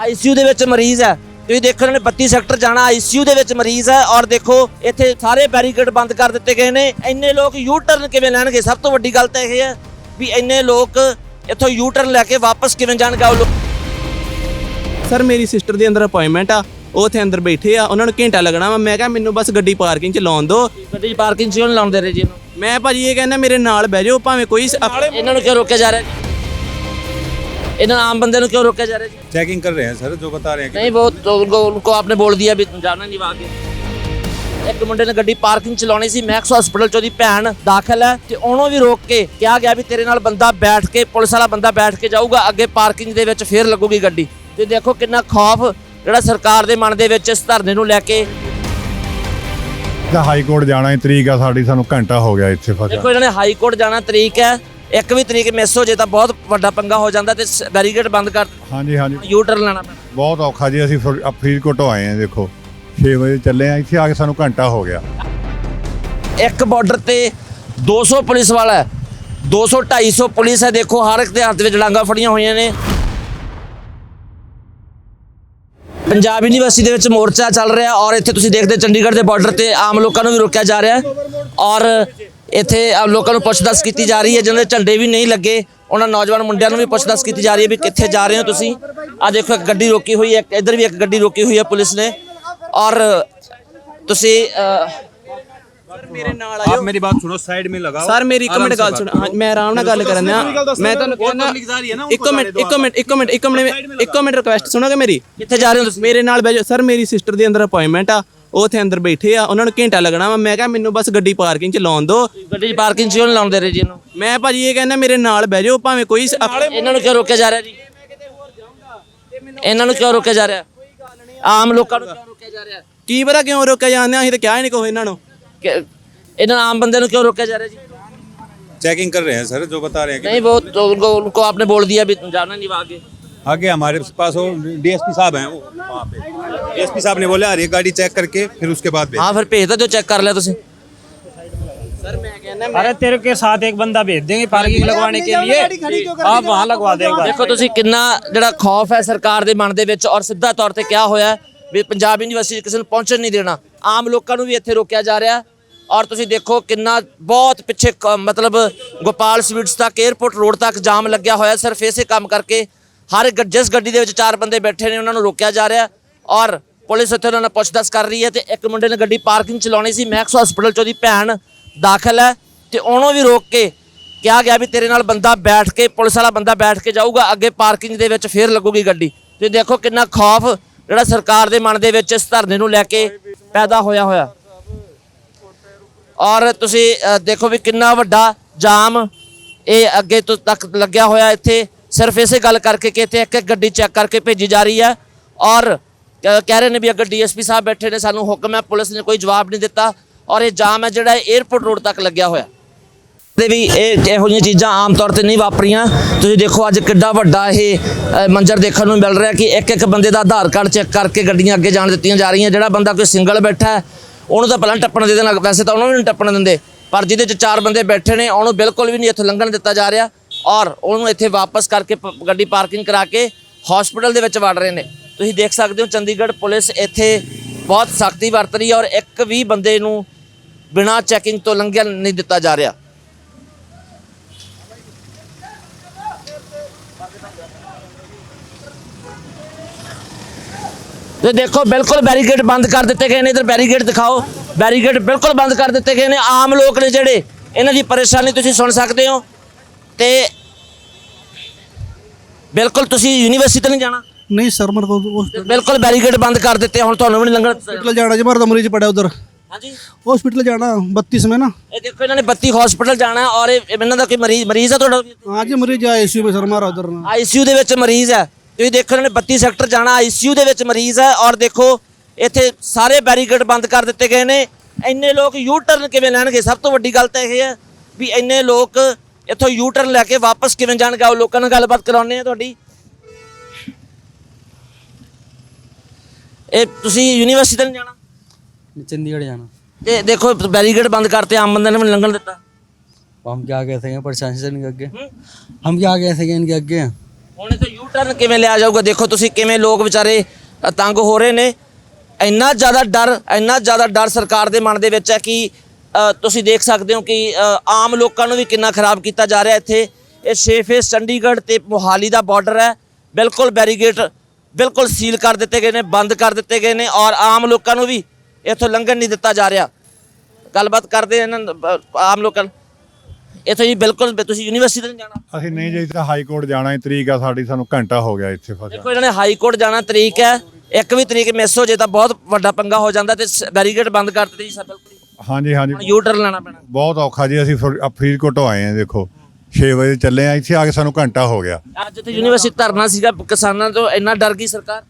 ICU ਦੇ ਵਿੱਚ ਮਰੀਜ਼ ਹੈ। ਤੁਸੀਂ ਦੇਖੋ ਇਹਨਾਂ ਨੇ 32 ਸੈਕਟਰ ਜਾਣਾ ਆਈਸੀਯੂ ਦੇ ਵਿੱਚ ਮਰੀਜ਼ ਹੈ ਔਰ ਦੇਖੋ ਇੱਥੇ ਸਾਰੇ ਬੈਰੀਕੇਡ ਬੰਦ ਕਰ ਦਿੱਤੇ ਗਏ ਨੇ। ਇੰਨੇ ਲੋਕ ਯੂ ਟਰਨ ਕਿਵੇਂ ਲੈਣਗੇ? ਸਭ ਤੋਂ ਵੱਡੀ ਗੱਲ ਤਾਂ ਇਹ ਹੈ ਵੀ ਇੰਨੇ ਲੋਕ ਇੱਥੋਂ ਯੂ ਟਰਨ ਲੈ ਕੇ ਵਾਪਸ ਕਿਵੇਂ ਜਾਣਗੇ? ਉਹ ਲੋਕ ਸਰ ਮੇਰੀ ਸਿਸਟਰ ਦੇ ਅੰਦਰ ਅਪਾਇੰਟਮੈਂਟ ਆ। ਉਹ ਉੱਥੇ ਅੰਦਰ ਬੈਠੇ ਆ। ਉਹਨਾਂ ਨੂੰ ਘੰਟਾ ਲੱਗਣਾ ਵਾ। ਮੈਂ ਕਿਹਾ ਮੈਨੂੰ ਬਸ ਗੱਡੀ ਪਾਰਕਿੰਗ 'ਚ ਲਾਉਣ ਦਿਓ। ਗੱਡੀ ਪਾਰਕਿੰਗ 'ਚ ਕਿਉਂ ਨੀ ਲਾਉਣ ਦੇ ਰਹੇ ਜੀ ਇਹਨੂੰ? ਮੈਂ ਭਾਜੀ ਇਹ ਕਹਿੰਦਾ ਮੇਰੇ ਨਾਲ ਬਹਿ ਜਾਓ ਭਾਵੇਂ ਕੋਈ ਇਹਨਾਂ ਨੂੰ ਕਿਉਂ ਰੋਕਿਆ ਜਾ ਰਿਹਾ ਜੀ ਇਹਨਾਂ ਆਮ ਬੰਦੇ ਨੂੰ ਕਿਉਂ ਰੋਕਿਆ ਜਾ ਰਿਹਾ ਜੀ चेकिंग कर रहे हैं सर जो बता रहे हैं कि नहीं वो तो उनको उनको आपने बोल दिया भी जाना नहीं आगे ਇੱਕ ਮੁੰਡੇ ਨੇ ਗੱਡੀ ਪਾਰਕਿੰਗ ਚ ਲਾਉਣੀ ਸੀ ਮੈਕਸ ਹਸਪੀਟਲ ਚ ਉਹਦੀ ਭੈਣ ਦਾਖਲ ਹੈ ਤੇ ਉਹਨੂੰ ਵੀ ਰੋਕ ਕੇ ਕਿਹਾ ਗਿਆ ਵੀ ਤੇਰੇ ਨਾਲ ਬੰਦਾ ਬੈਠ ਕੇ ਪੁਲਿਸ ਵਾਲਾ ਬੰਦਾ ਬੈਠ ਕੇ ਜਾਊਗਾ ਅੱਗੇ ਪਾਰਕਿੰਗ ਦੇ ਵਿੱਚ ਫੇਰ ਲੱਗੂਗੀ ਗੱਡੀ ਤੇ ਦੇਖੋ ਕਿੰਨਾ ਖੌਫ ਜਿਹੜਾ ਸਰਕਾਰ ਦੇ ਮਨ ਦੇ ਵਿੱਚ ਇਸ ਧਰਨੇ ਨੂੰ ਲੈ ਕੇ ਤਾਂ ਹਾਈ ਕੋਰਟ ਜਾਣਾ ਹੀ ਤਰੀਕ ਆ ਸਾਡੀ ਸਾਨੂੰ ਘੰਟਾ ਹੋ ਗਿਆ ਇੱਥੇ ਫਸਿਆ ਦੇਖੋ ਇਹਨਾਂ ਨੇ ਹਾਈ ਕੋਰਟ ਜਾਣਾ ਤਰੀਕ ਹੈ ਇੱਕ ਵੀ ਤਰੀਕ ਮਿਸ ਹੋ ਜੇ ਤਾਂ ਬਹੁਤ ਵੱਡਾ ਪੰਗਾ ਹੋ ਜਾਂਦਾ ਤੇ ਬੈਰੀਗੇਡ ਬੰਦ ਕਰ ਹਾਂਜੀ ਹਾਂਜੀ। ਯੂ ਟਰਨ ਲੈਣਾ ਪੈਣਾ। ਬਹੁਤ ਔਖਾ ਜੀ ਅਸੀਂ ਫਿਰ- ਫਰੀਦਕੋਟ ਆਏ ਆ ਦੇਖੋ। 6 ਵਜੇ ਚੱਲੇ ਆ ਇੱਥੇ ਆ ਕੇ ਸਾਨੂੰ ਘੰਟਾ ਹੋ ਗਿਆ। ਇੱਕ ਬਾਰਡਰ ਤੇ 200 ਪੁਲਿਸ ਵਾਲਾ ਹੈ। 200 250 ਪੁਲਿਸ ਹੈ ਦੇਖੋ ਹਰ ਇੱਕ ਦੇ ਹੱਥ ਵਿੱਚ ਡਾਂਗਾ ਫੜੀਆਂ ਹੋਈਆਂ ਨੇ। ਪੰਜਾਬ ਯੂਨੀਵਰਸਿਟੀ ਦੇ ਵਿੱਚ ਮੋਰਚਾ ਚੱਲ ਰਿਹਾ ਔਰ ਇੱਥੇ ਤੁਸੀਂ ਦੇਖਦੇ ਚੰਡੀਗੜ੍ਹ ਦੇ ਬਾਰਡਰ ਤੇ ਆਮ ਲੋਕਾਂ ਨੂੰ ਵੀ ਰੋਕਿਆ ਜਾ ਰਿਹਾ ਹੈ। ਔਰ ਇੱਥੇ ਆ ਲੋਕਾਂ ਨੂੰ ਪੁੱਛਦਸ ਕੀਤੀ ਜਾ ਰਹੀ ਹੈ ਜਿਹਨਾਂ ਦੇ ਝੰਡੇ ਵੀ ਨਹੀਂ ਲੱਗੇ ਉਹਨਾਂ ਨੌਜਵਾਨ ਮੁੰਡਿਆਂ ਨੂੰ ਵੀ ਪੁੱਛਦਸ ਕੀਤੀ ਜਾ ਰਹੀ ਹੈ ਵੀ ਕਿੱਥੇ ਜਾ ਰਹੇ ਹੋ ਤੁਸੀਂ। ਆ ਦੇਖੋ ਇੱਕ ਗੱਡੀ ਰੋਕੀ ਹੋਈ ਹੈ ਇੱਧਰ ਵੀ ਇੱਕ ਗੱਡੀ ਰੋਕੀ ਹੋਈ ਹੈ ਪੁਲਿਸ ਨੇ। ਔਰ ਤੁਸੀਂ ਮੇਰੇ ਨਾਲ ਆਇਓ ਮੇਰੀ ਬਾਤ ਸੁਣੋ ਸਾਈਡ ਮੇ ਲਗਾਓ। ਸਰ ਮੇਰੀ ਇੱਕ ਮਿੰਟ ਗੱਲ ਸੁਣੋ। ਮੈਂ ਆਰਾਮ ਨਾਲ ਗੱਲ ਕਰਨ ਮੈਂ ਤੁਹਾਨੂੰ ਕਹਿੰਦਾ ਇੱਕ ਮਿੰਟ ਇੱਕ ਮਿੰਟ ਇੱਕ ਮਿੰਟ ਇੱਕ ਮਿੰਟ ਇੱਕ ਮਿੰਟ ਰਿਕੁਐਸਟ ਸੁਣੋਗੇ ਮੇਰੀ? ਕਿੱਥੇ ਜਾ ਰਹੇ ਹੋ ਤੁਸੀਂ? ਮੇਰੇ ਨਾਲ ਬੈਜੋ ਸਰ ਮੇਰੀ ਸਿਸਟਰ ਦੇ ਅੰਦਰ ਅਪਾਇੰਟਮੈਂਟ ਆ। ਉਹ ਉੱਥੇ ਅੰਦਰ ਬੈਠੇ ਆ ਉਹਨਾਂ ਨੂੰ ਘੰਟਾ ਲੱਗਣਾ ਵਾ ਮੈਂ ਕਿਹਾ ਮੈਨੂੰ ਬਸ ਗੱਡੀ ਪਾਰਕਿੰਗ 'ਚ ਲਾਉਣ ਦਿਓ ਗੱਡੀ ਦੀ ਪਾਰਕਿੰਗ 'ਚ ਕਿਉਂ ਨੀ ਲਾਉਣ ਦੇ ਰਹੇ ਜੀ ਇਹਨੂੰ ਮੈਂ ਭਾਜੀ ਇਹ ਕਹਿੰਦਾ ਮੇਰੇ ਨਾਲ ਬਹਿ ਜਾਓ ਭਾਵੇਂ ਕੋਈ ਸ- ਅਪ- ਇਹਨਾਂ ਨੂੰ ਕਿਉਂ ਰੋਕਿਆ ਜਾ ਰਿਹਾ ਜੀ ਇਹਨਾਂ ਨੂੰ ਕਿਉਂ ਰੋਕਿਆ ਜਾ ਰਿਹਾ ਆਮ ਲੋਕਾਂ ਨੂੰ ਕਿਉਂ ਰੋਕਿਆ ਜਾ ਰਿਹਾ ਕੀ ਪਤਾ ਕਿਉਂ ਰੋਕਿਆ ਜਾਂਦੇ ਆ ਅਸੀਂ ਤਾਂ ਕਿਹਾ ਹੀ ਨਹੀਂ ਕੋਈ ਇਹਨਾਂ ਨੂੰ ਕਿ ਇਹਨਾਂ ਆਮ ਬੰਦੇ ਨੂੰ ਕਿਉਂ ਰੋਕਿਆ ਜਾ ਰਿਹਾ ਜੀ चेकिंग कर रहे हैं सर जो बता रहे हैं कि नहीं वो तो उनको उनको आपने बोल दिया भी जाना नहीं आगे आगे हमारे पास वो डीएसपी साहब हैं वो। वहाँ पे डीएसपी साहब ने बोला अरे गाड़ी चेक करके फिर उसके बाद भेज। ਹਾਂ ਫਿਰ ਭੇਜ ਦੋ ਚੈੱਕ ਕਰ ਲਿਆ ਤੁਸੀਂ अरे तेरे के साथ एक बंदा भेज देंगे पार्किंग लगवाने के लिए। आप वहाँ लगवा देगा ਦੇਖੋ ਤੁਸੀਂ ਕਿੰਨਾ ਜਿਹੜਾ ਖੌਫ ਹੈ ਸਰਕਾਰ ਦੇ ਮਨ ਦੇ ਵਿੱਚ ਔਰ ਸਿੱਧਾ ਤੌਰ ਤੇ ਕਿਹਾ ਹੋਇਆ ਹੈ ਵੀ ਪੰਜਾਬ ਯੂਨੀਵਰਸਿਟੀ 'ਚ ਕਿਸੇ ਨੂੰ ਪਹੁੰਚਣ ਨਹੀਂ ਦੇਣਾ ਆਮ ਲੋਕਾਂ ਨੂੰ ਵੀ ਇੱਥੇ ਰੋਕਿਆ ਜਾ ਰਿਹਾ ਹੈ। ਔਰ ਤੁਸੀਂ ਦੇਖੋ ਕਿੰਨਾ ਬਹੁਤ ਪਿੱਛੇ ਕ- ਮਤਲਬ ਗੋਪਾਲ ਸਵੀਟਸ ਤੱਕ 에어ਪੋਰਟ ਰੋਡ ਤੱਕ ਜਾਮ ਲੱਗਿਆ ਹੋਇਆ ਸਿਰਫ ਕੰਮ ਕਰਕੇ ਹਰ ਇੱਕ ਜਿਸ ਗੱਡੀ ਦੇ ਵਿੱਚ ਚਾਰ ਬੰਦੇ ਬੈਠੇ ਨੇ, ਉਹਨਾਂ ਨੂੰ ਰੋਕਿਆ ਜਾ ਰਿਹਾ ਔਰ ਪੁਲਿਸ ਉੱਥੇ ਉਹਨਾਂ ਨਾਲ ਪੁੱਛਦਛ ਕਰ ਰਹੀ ਹੈ ਤੇ ਇੱਕ ਮੁੰਡੇ ਨੇ ਗੱਡੀ ਪਾਰਕਿੰਗ ਚਲਾਉਣੀ ਸੀ, ਮੈਕਸ ਹਸਪੀਟਲ ਚ ਉਹਦੀ ਭੈਣ ਦਾਖਲ ਹੈ ਤੇ ਉਹਨੂੰ ਵੀ ਰੋਕ ਕੇ ਕਿਹਾ ਗਿਆ ਵੀ ਤੇਰੇ ਨਾਲ ਬੰਦਾ ਬੈਠ ਕੇ, ਪੁਲਿਸ ਵਾਲਾ ਬੰਦਾ ਬੈਠ ਕੇ ਜਾਊਗਾ, ਅੱਗੇ ਪਾਰਕਿੰਗ ਦੇ ਵਿੱਚ ਫੇਰ ਲੱਗੂਗੀ ਗੱਡੀ। ਤੇ ਦੇਖੋ ਕਿੰਨਾ ਖੌਫ ਜਿਹੜਾ ਸਰਕਾਰ ਦੇ ਮਨ ਦੇ ਵਿੱਚ ਇਸ ਧਰਨੇ ਨੂੰ ਲੈ ਕੇ ਪੈਦਾ ਹੋਇਆ ਹੋਇਆ। ਔਰ ਤੁਸੀਂ ਦੇਖੋ ਵੀ ਕਿੰਨਾ ਵੱਡਾ ਜਾਮ ਇਹ ਅੱਗੇ ਤੋਂ ਤੱਕ ਲੱਗਿਆ ਹੋਇਆ ਇੱਥੇ। ਸਿਰਫ ਇਸੇ ਗੱਲ ਕਰਕੇ ਕਿ ਇੱਥੇ ਇੱਕ ਇੱਕ ਗੱਡੀ ਚੈੱਕ ਕਰਕੇ ਭੇਜੀ ਜਾ ਰਹੀ ਹੈ ਔਰ ਕਹਿ ਰਹੇ ਨੇ ਵੀ ਅੱਗੇ ਡੀਐਸਪੀ ਸਾਹਿਬ ਬੈਠੇ ਨੇ, ਸਾਨੂੰ ਹੁਕਮ ਹੈ, ਪੁਲਿਸ ਨੇ ਕੋਈ ਜਵਾਬ ਨਹੀਂ ਦਿੱਤਾ ਔਰ ਇਹ ਜਾਮ ਹੈ ਜਿਹੜਾ 에ਅਰਪੋਰਟ ਰੋਡ ਤੱਕ ਲੱਗਿਆ ਹੋਇਆ। ਤੇ ਵੀ ਇਹ ਇਹੋ ਜਿਹੀਆਂ ਚੀਜ਼ਾਂ ਆਮ ਤੌਰ ਤੇ ਨਹੀਂ ਵਾਪਰੀਆਂ? ਤੁਸੀਂ ਦੇਖੋ ਅੱਜ ਕਿੱਡਾ ਵੱਡਾ ਇਹ ਮੰਜ਼ਰ ਦੇਖਣ ਨੂੰ ਮਿਲ ਰਿਹਾ ਕਿ ਇੱਕ ਇੱਕ ਬੰਦੇ ਦਾ ਆਧਾਰ ਕਾਰਡ ਚੈੱਕ ਕਰਕੇ ਗੱਡੀਆਂ ਅੱਗੇ ਜਾਣ ਦਿੱਤੀਆਂ ਜਾ ਰਹੀਆਂ। ਜਿਹੜਾ ਬੰਦਾ ਕੋਈ ਸਿੰਗਲ ਬੈਠਾ ਹੈ, ਉਹਨੂੰ ਤਾਂ ਪਹਿਲਾਂ ਟੱਪਣ ਦੇ ਦੇਣਾ, ਵੈਸੇ ਤਾਂ ਉਹਨਾਂ ਨੂੰ ਨਹੀਂ ਟੱਪਣ ਦਿੰਦੇ। ਪਰ ਜਿਹਦੇ ਚ ਚਾਰ ਬੰਦੇ ਬੈਠੇ ਨੇ, ਉਹਨੂੰ ਬਿਲਕੁਲ ਵੀ ਨਹੀਂ ਇੱਥੋਂ ਲੰਘਣ ਦਿੱਤਾ ਜਾ ਰਿਹਾ। ਔਰ ਉਹਨੂੰ ਇੱਥੇ ਵਾਪਸ ਕਰਕੇ ਗੱਡੀ ਪਾਰਕਿੰਗ ਕਰਾ ਕੇ ਹਸਪੀਟਲ ਦੇ ਵਿੱਚ ਵੜ ਰਹੇ ਨੇ। ਤੁਸੀਂ ਦੇਖ ਸਕਦੇ ਹੋ ਚੰਡੀਗੜ੍ਹ ਪੁਲਿਸ ਇੱਥੇ ਬਹੁਤ ਸਖਤੀ ਵਰਤ ਰਹੀ ਹੈ ਔਰ ਇੱਕ ਵੀ ਬੰਦੇ ਨੂੰ ਬਿਨਾਂ ਚੈਕਿੰਗ ਤੋਂ ਲੰਘਿਆ ਨਹੀਂ ਦਿੱਤਾ ਜਾ ਰਿਹਾ। ਤੇ ਦੇਖੋ, ਬਿਲਕੁਲ ਬੈਰੀਕੇਡ ਬੰਦ ਕਰ ਦਿੱਤੇ ਗਏ ਨੇ। ਇਧਰ ਬੈਰੀਕੇਡ ਦਿਖਾਓ। ਬੈਰੀਕੇਡ ਬਿਲਕੁਲ ਬੰਦ ਕਰ ਦਿੱਤੇ ਗਏ ਨੇ। ਆਮ ਲੋਕ ਨੇ ਜਿਹੜੇ, ਇਹਨਾਂ ਦੀ ਪਰੇਸ਼ਾਨੀ ਤੁਸੀਂ ਸੁਣ ਸਕਦੇ ਹੋ। ਤੇ ਬਿਲਕੁਲ ਤੁਸੀਂ ਯੂਨੀਵਰਸਿਟੀ ਤੇ ਨਹੀਂ ਜਾਣਾ ਨਹੀਂ ਸਰ ਮੇਰੇ ਕੋਲ ਤੇ ਬਿਲਕੁਲ ਬੈਰੀਕੇਡ ਬੰਦ ਕਰ ਦਿੱਤੇ ਹੁਣ ਤੁਹਾਨੂੰ ਵੀ ਨਹੀਂ ਲੰਘਣ ਹਸਪੀਟਲ ਜਾਣਾ ਜੀ ਮਰਦਾ ਮਰੀਜ਼ ਪੜਿਆ ਉਧਰ ਹਾਂਜੀ ਹਸਪੀਟਲ ਜਾਣਾ 32 में ना ਇਹ ਦੇਖੋ ਇਹਨਾਂ ਨੇ 32 ਹਸਪੀਟਲ ਜਾਣਾ ਹੈ ਔਰ ਇਹ ਇਹਨਾਂ ਦਾ ਕੋਈ ਮਰੀਜ਼ ਮਰੀਜ਼ ਹੈ ਤੁਹਾਡਾ हाँ जी मरीज आए आईसीयू में सर हमारा उधर ना ਆਈਸੀਯੂ ਦੇ ਵਿੱਚ ਮਰੀਜ਼ ਹੈ ਤੁਸੀਂ ਦੇਖੋ ਇਹਨਾਂ ਨੇ 32 ਸੈਕਟਰ ਜਾਣਾ ਆਈਸੀਯੂ ਦੇ ਵਿੱਚ ਮਰੀਜ਼ ਹੈ ਔਰ ਦੇਖੋ ਇੱਥੇ ਸਾਰੇ ਬੈਰੀਕੇਡ ਬੰਦ ਕਰ ਦਿੱਤੇ ਗਏ ਨੇ ਇੰਨੇ ਲੋਕ ਯੂ ਟਰਨ ਕਿਵੇਂ ਲੈਣਗੇ ਸਭ ਤੋਂ ਵੱਡੀ ਗੱਲ ਤਾਂ ਇਹ ਹੈ ਵੀ ਇੰਨੇ ਲੋਕ ਇੱਥੋਂ ਯੂ ਟਰਨ ਲੈ ਕੇ ਵਾਪਸ ਕਿਵੇਂ ਜਾਣਗੇ ਉਹ ਲੋਕਾਂ ਨਾਲ ਗੱਲਬਾਤ ਕਰਾਉਣੇ ਆ ਤੁਹਾਡੀ ਇਹ ਤੁਸੀਂ ਯੂਨੀਵਰਸਿਟੀ ਤੇ ਨਹੀਂ ਜਾਣਾ चंडीगढ़ जाना ਤੇ ਦੇਖੋ ਬੈਰੀਕੇਡ ਬੰਦ ਕਰਤੇ ਆਮ ਬੰਦੇ ਨੇ ਵੀ ਨੀ ਲੰਘਣ ਦਿੱਤਾ अब हम क्या कह सकें प्रशासन के आगे हम क्या कह सकें इनके आगे ਹੁਣ ਇਹ ਯੂ ਟਰਨ ਕਿਵੇਂ ਲਿਆ ਜਾਊਗਾ ਦੇਖੋ ਤੁਸੀਂ ਕਿਵੇਂ ਲੋਕ ਵਿਚਾਰੇ ਅ, ਤੰਗ ਹੋ ਰਹੇ ਨੇ ਇੰਨਾ ਜ਼ਿਆਦਾ ਡਰ ਇੰਨਾ ਜ਼ਿਆਦਾ ਡਰ ਸਰਕਾਰ ਦੇ ਮਨ ਦੇ ਵਿੱਚ ਹੈ ਕਿ ਅ, ਤੁਸੀਂ ਦੇਖ ਸਕਦੇ ਹੋ ਕਿ ਆਮ ਲੋਕਾਂ ਨੂੰ ਵੀ ਕਿੰਨਾ ਖਰਾਬ ਕੀਤਾ ਜਾ ਰਿਹਾ ਇੱਥੇ। ਇਹ ਫੇਸ ਚੰਡੀਗੜ੍ਹ ਤੇ ਮੋਹਾਲੀ ਦਾ ਬਾਰਡਰ ਹੈ। ਬਿਲਕੁਲ ਬੈਰੀਗੇਟ ਬਿਲਕੁਲ ਸੀਲ ਕਰ ਦਿੱਤੇ ਗਏ ਨੇ ਬੰਦ ਕਰ ਦਿੱਤੇ ਗਏ ਨੇ ਔਰ ਆਮ ਲੋਕਾਂ ਨੂੰ ਵੀ ਇੱਥੋਂ ਲੰਘਣ ਨਹੀਂ ਦਿੱਤਾ ਜਾ ਰਿਹਾ। ਗੱਲਬਾਤ ਕਰਦੇ ਇਹਨਾਂ ਆਮ ਲੋਕਾਂ। ਇੱਥੋਂ ਜੀ ਬਿਲਕੁਲ ਤੁਸੀਂ ਯੂਨੀਵਰਸਿਟੀ ਤੇ ਨਹੀਂ ਜਾਣਾ? ਅਸੀਂ ਨਹੀਂ ਜੇ ਤਾਂ ਹਾਈ ਕੋਰਟ ਜਾਣਾ ਹੈ ਤਰੀਕ ਆ ਸਾਡੀ ਸਾਨੂੰ ਘੰਟਾ ਹੋ ਗਿਆ ਇੱਥੇ ਫਸਿਆ। ਦੇਖੋ ਇਹਨਾਂ ਨੇ ਹਾਈ ਕੋਰਟ ਜਾਣਾ ਤਰੀਕ ਹੈ। ਇੱਕ ਵੀ ਤਰੀਕ ਮਿਸ ਹੋ ਜੇ ਤਾਂ ਬਹੁਤ ਵੱਡਾ ਪੰਗਾ ਹੋ ਜਾਂਦਾ ਤੇ ਬੈਰੀਗੇਡ ਬੰਦ ਕਰ ਦਿੱਤੇ ਜੀ ਸਭ ਬਿਲਕੁਲ ਹਾਂਜੀ ਹਾਂਜੀ। ਹੁਣ ਯੂ ਟਰਨ ਲੈਣਾ ਪੈਣਾ। ਬਹੁਤ ਔਖਾ ਜੀ ਅਸੀਂ ਫਰ- ਆਹ ਫਰੀਦਕੋਟ ਤੋਂ ਆਏ ਆ ਦੇਖੋ। 6 ਵਜੇ ਚੱਲੇ ਆ ਇੱਥੇ ਆ ਕੇ ਸਾਨੂੰ ਘੰਟਾ ਹੋ ਗਿਆ। ਅੱਜ ਇੱਥੇ ਯੂਨੀਵਰਸਿਟੀ ਧਰਨਾ ਸੀਗਾ ਕਿਸਾਨਾਂ ਤੋਂ ਇੰਨਾ ਡਰ ਗਈ ਸਰਕਾਰ?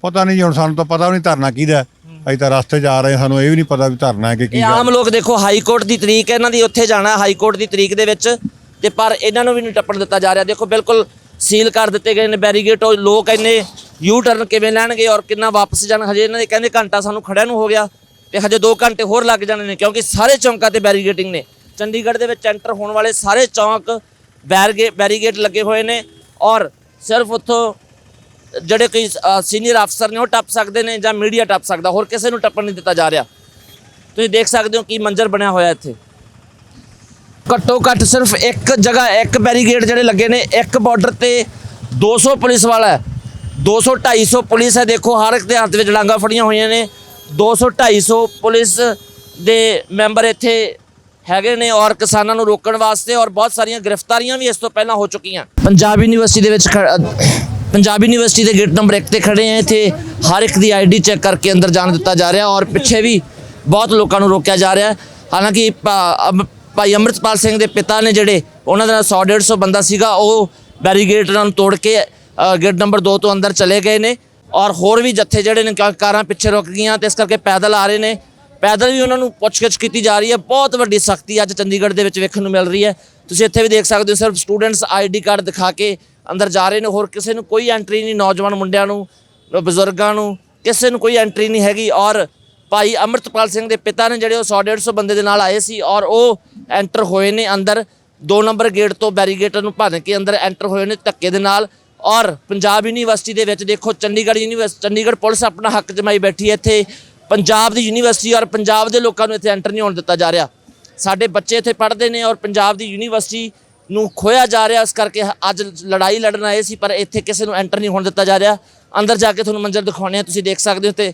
ਪਤਾ ਨਹੀਂ ਜੀ ਹੁਣ ਸਾਨੂੰ ਤਾਂ ਪਤਾ ਵੀ ਨਹੀਂ ਧਰਨਾ ਕਿਹਦਾ ਹੈ। ਅਸੀਂ ਤਾਂ ਰਸਤੇ 'ਚ ਆ ਰਹੇ ਹਾਂ, ਸਾਨੂੰ ਇਹ ਵੀ ਨਹੀਂ ਪਤਾ ਵੀ ਧਰਨਾ ਹੈ ਕਿ ਕੀ ਇਹ ਆਮ ਲੋਕ ਦੇਖੋ ਹਾਈ ਕੋਰਟ ਦੀ ਤਰੀਕ ਹੈ ਇਹਨਾਂ ਦੀ ਉੱਥੇ ਜਾਣਾ ਹਾਈ ਕੋਰਟ ਦੀ ਤਰੀਕ ਦੇ ਵਿੱਚ। ਤੇ ਪਰ ਇਹਨਾਂ ਨੂੰ ਵੀ ਨਹੀਂ ਟੱਪਣ ਦਿੱਤਾ ਜਾ ਰਿਹਾ। ਦੇਖੋ ਬਿਲਕੁਲ ਸੀਲ ਕਰ ਦਿੱਤੇ ਗਏ ਨੇ ਬੈਰੀਗੇਟ ਉਹ ਲੋਕ ਇੰਨੇ ਯੂ ਟਰਨ ਕਿਵੇਂ ਲੈਣਗੇ ਔਰ ਕਿੰਨਾ ਵਾਪਸ ਜਾਣ ਹਜੇ ਇਹਨਾਂ ਦੇ ਕਹਿੰਦੇ ਘੰਟਾ ਸਾਨੂੰ ਖੜਿਆਂ ਨੂੰ ਹੋ ਗਿਆ। ਤੇ ਹਜੇ 2 ਘੰਟੇ ਹੋਰ ਲੱਗ ਜਾਣੇ ਨੇ, ਕਿਉਂਕਿ ਸਾਰੇ ਚੌਂਕਾਂ ਤੇ ਬੈਰੀਗੇਟਿੰਗ ਨੇ। ਚੰਡੀਗੜ੍ਹ ਦੇ ਵਿੱਚ ਐਂਟਰ ਹੋਣ ਵਾਲੇ ਸਾਰੇ ਚੌਂਕ ਬੈਰੀਗੇ ਬੈਰੀਗੇਟ ਲੱਗੇ ਹੋਏ ਨੇ ਔਰ ਸਿਰਫ ਉੱਥੋਂ ਜਿਹੜੇ ਕੋਈ ਸੀਨੀਅਰ ਅਫਸਰ ਨੇ ਉਹ ਟੱਪ ਸਕਦੇ ਨੇ ਜਾਂ ਮੀਡੀਆ ਟੱਪ ਸਕਦਾ, ਹੋਰ ਕਿਸੇ ਨੂੰ ਟੱਪਣ ਨਹੀਂ ਦਿੱਤਾ ਜਾ ਰਿਹਾ। ਤੁਸੀਂ ਦੇਖ ਸਕਦੇ ਹੋ ਕੀ ਮੰਜ਼ਰ ਬਣਿਆ ਹੋਇਆ ਇੱਥੇ। ਘੱਟੋ ਘੱਟ ਸਿਰਫ ਇੱਕ ਜਗ੍ਹਾ, ਇੱਕ ਬੈਰੀਗੇਡ ਜਿਹੜੇ ਲੱਗੇ ਨੇ, ਇੱਕ ਬਾਰਡਰ ਤੇ 200 ਪੁਲਿਸ ਵਾਲਾ ਹੈ। 200 250 ਪੁਲਿਸ ਹੈ, ਦੇਖੋ ਹਰ ਇੱਕ ਦੇ ਹੱਥ ਵਿੱਚ ਡਾਂਗਾ ਫੜੀਆਂ ਹੋਈਆਂ ਨੇ। 200 250 ਪੁਲਿਸ ਦੇ ਮੈਂਬਰ ਇੱਥੇ ਹੈਗੇ ਨੇ ਔਰ ਕਿਸਾਨਾਂ ਨੂੰ ਰੋਕਣ ਵਾਸਤੇ ਔਰ ਬਹੁਤ ਸਾਰੀਆਂ ਗ੍ਰਿਫਤਾਰੀਆਂ ਵੀ ਇਸ ਤੋਂ ਪਹਿਲਾਂ ਹੋ ਚੁੱਕੀਆਂ। ਪੰਜਾਬ ਯੂਨੀਵਰਸਿਟੀ ਦੇ ਵਿੱਚ ਖ- ਪੰਜਾਬ ਯੂਨੀਵਰਸਿਟੀ ਦੇ ਗੇਟ ਨੰਬਰ 1 ਤੇ ਖੜੇ ਆ। ਇੱਥੇ ਹਰ ਇੱਕ ਦੀ ਆਈਡੀ ਚੈੱਕ ਕਰਕੇ ਅੰਦਰ ਜਾਣ ਦਿੱਤਾ ਜਾ ਰਿਹਾ ਔਰ ਪਿੱਛੇ ਵੀ ਬਹੁਤ ਲੋਕਾਂ ਨੂੰ ਰੋਕਿਆ ਜਾ ਰਿਹਾ। ਹਾਲਾਂਕਿ ਭਾ- ਅਮ- ਭਾਈ ਅੰਮ੍ਰਿਤਪਾਲ ਸਿੰਘ ਦੇ ਪਿਤਾ ਨੇ ਜਿਹੜੇ ਉਹਨਾਂ ਦਾ 100 150 ਬੰਦਾ ਸੀਗਾ, ਉਹ ਬੈਰੀਗੇਡ ਨੂੰ ਤੋੜ ਕੇ ਗੇਟ ਨੰਬਰ 2 ਤੋਂ ਅੰਦਰ ਚਲੇ ਗਏ ਨੇ। ਔਰ ਹੋਰ ਵੀ ਜੱਥੇ ਜਿਹੜੇ ਨੇ ਕਾਰ- ਕਾਰਾਂ ਪਿੱਛੇ ਰੁਕ ਗਈਆਂ ਤੇ ਇਸ ਕਰਕੇ ਪੈਦਲ ਆ ਰਹੇ ਨੇ। ਪੈਦਲ ਵੀ ਉਹਨਾਂ ਨੂੰ ਪੁੱਛਗਿੱਛ ਕੀਤੀ ਜਾ ਰਹੀ ਹੈ। ਬਹੁਤ ਵੱਡੀ ਸਖਤੀ ਅੱਜ ਚੰਡੀਗੜ੍ਹ ਦੇ ਵਿੱਚ ਵੇਖਣ ਨੂੰ ਮਿਲ ਰਹੀ ਹੈ। ਤੁਸੀਂ ਇੱਥੇ ਵੀ ਦੇਖ ਸਕਦੇ ਹੋ, ਸਿਰਫ ਸਟੂਡੈਂਟਸ ਆਈਡੀ ਕਾਰਡ ਦਿਖਾ ਕੇ ਅੰਦਰ ਜਾ ਰਹੇ ਨੇ। ਹੋਰ ਕਿਸੇ ਨੂੰ ਕੋਈ ਐਂਟਰੀ ਨਹੀਂ ਨੌਜਵਾਨ ਮੁੰਡਿਆਂ ਨੂੰ, ਬਜ਼ੁਰਗਾਂ ਨੂੰ, ਕਿਸੇ ਨੂੰ ਕੋਈ ਐਂਟਰੀ ਨਹੀਂ ਹੈਗੀ। ਔਰ ਭਾਈ ਅੰਮ੍ਰਿਤਪਾਲ ਸਿੰਘ ਦੇ ਪਿਤਾ ਨੇ ਜਿਹੜੇ ਉਹ 100 150 ਬੰਦੇ ਦੇ ਨਾਲ ਆਏ ਸੀ ਔਰ ਉਹ ਐਂਟਰ ਹੋਏ ਨੇ ਅੰਦਰ। 2 ਨੰਬਰ ਗੇਟ ਤੋਂ ਬੈਰੀਗੇਟਰ ਨੂੰ ਭੰਨ ਕੇ ਅੰਦਰ ਐਂਟਰ ਹੋਏ ਨੇ ਧੱਕੇ ਦੇ ਨਾਲ। ਔਰ ਪੰਜਾਬ ਯੂਨੀਵਰਸਿਟੀ ਦੇ ਵਿੱਚ ਦੇਖੋ ਚੰਡੀਗੜ੍ਹ ਯੂਨੀਵਰਸਿਟੀ ਚੰਡੀਗੜ੍ਹ ਪੁਲਿਸ ਆਪਣਾ ਹੱਕ ਜਮਾਈ ਬੈਠੀ ਹੈ ਇੱਥੇ। ਪੰਜਾਬ ਦੀ ਯੂਨੀਵਰਸਿਟੀ ਔਰ ਪੰਜਾਬ ਦੇ ਲੋਕਾਂ ਨੂੰ ਇੱਥੇ ਐਂਟਰ ਨਹੀਂ ਹੋਣ ਦਿੱਤਾ ਜਾ ਰਿਹਾ। ਸਾਡੇ ਬੱਚੇ ਇੱਥੇ ਪੜ੍ਹਦੇ ਨੇ ਔਰ ਪੰਜਾਬ ਦੀ ਯੂਨੀਵਰਸਿਟੀ ਨੂੰ ਖੋਇਆ ਜਾ ਰਿਹਾ, ਇਸ ਕਰਕੇ ਅੱਜ ਲੜਾਈ ਲੜਨ ਆਏ ਸੀ, ਪਰ ਇੱਥੇ ਕਿਸੇ ਨੂੰ ਐਂਟਰ ਨਹੀਂ ਹੋਣ ਦਿੱਤਾ ਜਾ ਰਿਹਾ। ਅੰਦਰ ਜਾ ਕੇ ਤੁਹਾਨੂੰ ਮੰਜ਼ਰ ਦਿਖਾਉਣੇ ਆ, ਤੁਸੀਂ ਦੇਖ ਸਕਦੇ ਹੋ ਤੇ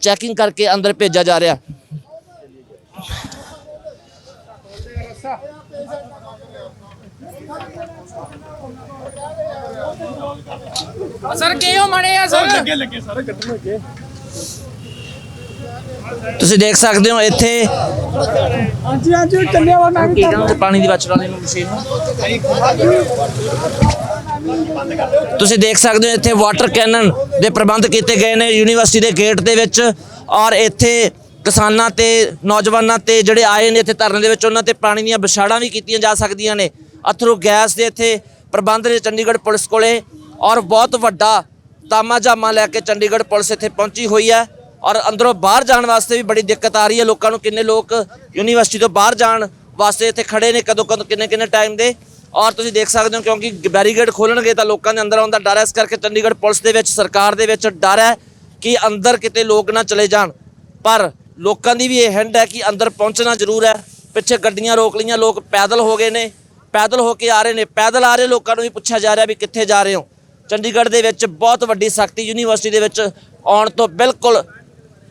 ਚੈਕਿੰਗ ਕਰਕੇ ਅੰਦਰ ਭੇਜਿਆ ਜਾ ਰਿਹਾ। ਤੁਸੀਂ ਦੇਖ ਸਕਦੇ ਹੋ ਇੱਥੇ ਹਾਂਜੀ ਹਾਂਜੀ ਚੱਲਿਆ ਵਾ ਮੈਂ ਵੀ ਪਾਣੀ ਦੀ ਬਚਣ ਵਾਲੀ ਮਸ਼ੀਨ ਨੂੰ ਤੁਸੀਂ ਦੇਖ ਸਕਦੇ ਹੋ ਇੱਥੇ ਵਾਟਰ ਕੈਨਨ ਦੇ ਪ੍ਰਬੰਧ ਕੀਤੇ ਗਏ ਨੇ ਯੂਨੀਵਰਸਿਟੀ ਦੇ ਗੇਟ ਦੇ ਵਿੱਚ ਔਰ ਇੱਥੇ ਕਿਸਾਨਾਂ ਤੇ ਨੌਜਵਾਨਾਂ ਤੇ ਜਿਹੜੇ ਆਏ ਨੇ ਇੱਥੇ ਧਰਨੇ ਦੇ ਵਿੱਚ ਉਹਨਾਂ ਤੇ ਪਾਣੀ ਦੀਆਂ ਵਿਛਾੜਾਂ ਵੀ ਕੀਤੀਆਂ ਜਾ ਸਕਦੀਆਂ ਨੇ। ਅਥਰੂ ਗੈਸ ਦੇ ਇੱਥੇ ਪ੍ਰਬੰਧ ਨੇ ਚੰਡੀਗੜ੍ਹ ਪੁਲਿਸ ਕੋਲੇ ਔਰ ਬਹੁਤ ਵੱਡਾ ਤਾਮਾ ਜਾਮਾ ਲੈ ਕੇ ਚੰਡੀਗੜ੍ਹ ਪੁਲਿਸ ਇੱਥੇ ਪਹੁੰਚੀ ਹੋਈ ਹੈ ਔਰ ਅੰਦਰੋਂ ਬਾਹਰ ਜਾਣ ਵਾਸਤੇ ਵੀ ਬੜੀ ਦਿੱਕਤ ਆ ਰਹੀ ਹੈ ਲੋਕਾਂ ਨੂੰ, ਕਿੰਨੇ ਲੋਕ ਯੂਨੀਵਰਸਿਟੀ ਤੋਂ ਬਾਹਰ ਜਾਣ ਵਾਸਤੇ ਇੱਥੇ ਖੜੇ ਨੇ ਕਦੋਂ ਕਦੋਂ ਕਿੰਨੇ ਕਿੰਨੇ ਟਾਈਮ ਦੇ। ਔਰ ਤੁਸੀਂ ਦੇਖ ਸਕਦੇ ਹੋ ਕਿਉਂਕਿ ਬੈਰੀਗੇਡ ਖੋਲਣਗੇ ਤਾਂ ਲੋਕਾਂ ਦੇ ਅੰਦਰ ਆਉਣ ਦਾ ਡਰ ਹੈ, ਇਸ ਕਰਕੇ ਚੰਡੀਗੜ੍ਹ ਪੁਲਿਸ ਦੇ ਵਿੱਚ, ਸਰਕਾਰ ਦੇ ਵਿੱਚ ਡਰ ਹੈ ਕਿ ਅੰਦਰ ਕਿਤੇ ਲੋਕ ਨਾ ਚਲੇ ਜਾਣ। ਪਰ ਲੋਕਾਂ ਦੀ ਵੀ ਇਹ ਹਿੰਡ ਹੈ ਕਿ ਅੰਦਰ ਪਹੁੰਚਣਾ ਜ਼ਰੂਰ ਹੈ। ਪਿੱਛੇ ਗੱਡੀਆਂ ਰੋਕ ਲਈਆਂ, ਲੋਕ ਪੈਦਲ ਹੋ ਗਏ ਨੇ। ਪੈਦਲ ਹੋ ਕੇ ਆ ਰਹੇ ਨੇ। ਪੈਦਲ ਆ ਰਹੇ ਲੋਕਾਂ ਨੂੰ ਵੀ ਪੁੱਛਿਆ ਜਾ ਰਿਹਾ ਵੀ ਕਿੱਥੇ ਜਾ ਰਹੇ ਹੋ। ਚੰਡੀਗੜ੍ਹ ਦੇ ਵਿੱਚ ਬਹੁਤ ਵੱਡੀ ਸਖਤੀ ਯੂਨੀਵਰਸਿਟੀ ਦੇ ਵਿੱਚ ਆਉਣ ਤੋਂ ਬਿਲਕੁਲ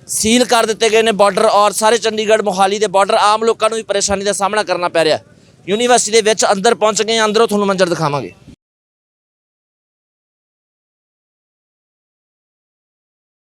ਸੀਲ ਕਰ ਦਿੱਤੇ ਗਏ ਨੇ ਬਾਰਡਰ ਔਰ ਸਾਰੇ ਚੰਡੀਗੜ੍ਹ ਮੋਹਾਲੀ ਦੇ ਬਾਰਡਰ ਆਮ ਲੋਕਾਂ ਨੂੰ ਵੀ ਪਰੇਸ਼ਾਨੀ ਦਾ ਸਾਹਮਣਾ ਕਰਨਾ ਪੈ ਰਿਹਾ। ਯੂਨੀਵਰਸਿਟੀ ਦੇ ਵਿੱਚ ਅੰਦਰ ਪਹੁੰਚ ਗਏ ਅੰਦਰੋਂ ਤੁਹਾਨੂੰ ਮੰਜ਼ਰ ਦਿਖਾਵਾਂਗੇ।